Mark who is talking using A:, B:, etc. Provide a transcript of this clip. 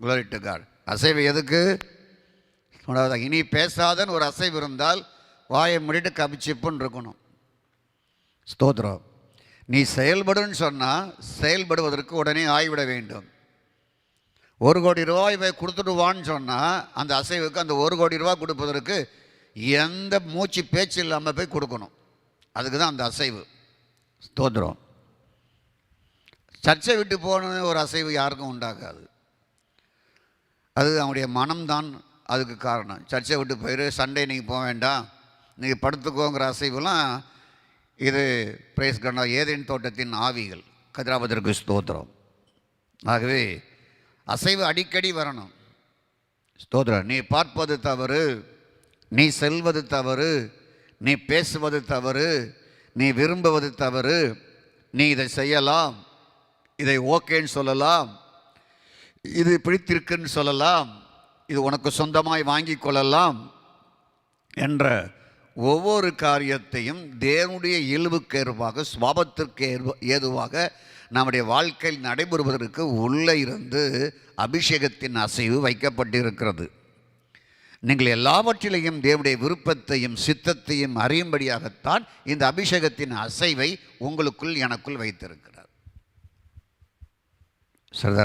A: Glory to God அசைவு எதுக்கு? இனி பேசாதன்னு ஒரு அசைவு இருந்தால் வாயை முடிட்டு கபிச்சிப்புன்னு இருக்கணும். ஸ்தோத்திரம். நீ செயல்படுன்னு சொன்னால் செயல்படுவதற்கு உடனே ஆய்விட வேண்டும். ஒரு கோடி ரூபாய் போய் கொடுத்துடுவான்னு சொன்னால் அந்த அசைவுக்கு அந்த ஒரு கோடி ரூபா கொடுப்பதற்கு எந்த மூச்சு பேச்சு இல்லாமல் போய் கொடுக்கணும். அதுக்கு தான் அந்த அசைவு. ஸ்தோத்திரம். சர்ச்சை விட்டு போன ஒரு அசைவு யாருக்கும் உண்டாகாது. அது அவனுடைய மனம்தான் அதுக்கு காரணம். சர்ச்சை விட்டு போயிரு சண்டே நீங்கள் போக வேண்டாம் நீங்கள் படுத்துக்கோங்கிற அசைவுலாம் இது பிரேஸ் கண்ணா ஏதேன் தோட்டத்தின் ஆவிகள். கதிராபதற்கு ஸ்தோத்திரம். ஆகவே அசைவு அடிக்கடி வரணும். ஸ்தோத்திரம் நீ பார்ப்பது தவறு நீ செல்வது தவறு நீ பேசுவது தவறு நீ விரும்புவது தவறு நீ இதை செய்யலாம் இதை ஓகேன்னு சொல்லலாம் இது பிடித்திருக்குன்னு சொல்லலாம் இது உனக்கு சொந்தமாய் வாங்கி கொள்ளலாம் என்ற ஒவ்வொரு காரியத்தையும் தேவனுடைய இயல்புக்கு ஏதுவாக சுவாபத்திற்கு ஏற்ப- ஏதுவாக நம்முடைய வாழ்க்கையில் நடைபெறுவதற்கு உள்ளே இருந்து அபிஷேகத்தின் அசைவு வைக்கப்பட்டிருக்கிறது. நீங்கள் எல்லாவற்றிலையும் தேவனுடைய விருப்பத்தையும் சித்தத்தையும் அறியும்படியாகத்தான் இந்த அபிஷேகத்தின் அசைவை உங்களுக்குள் எனக்குள் வைத்திருக்கிறார். சரிதான்?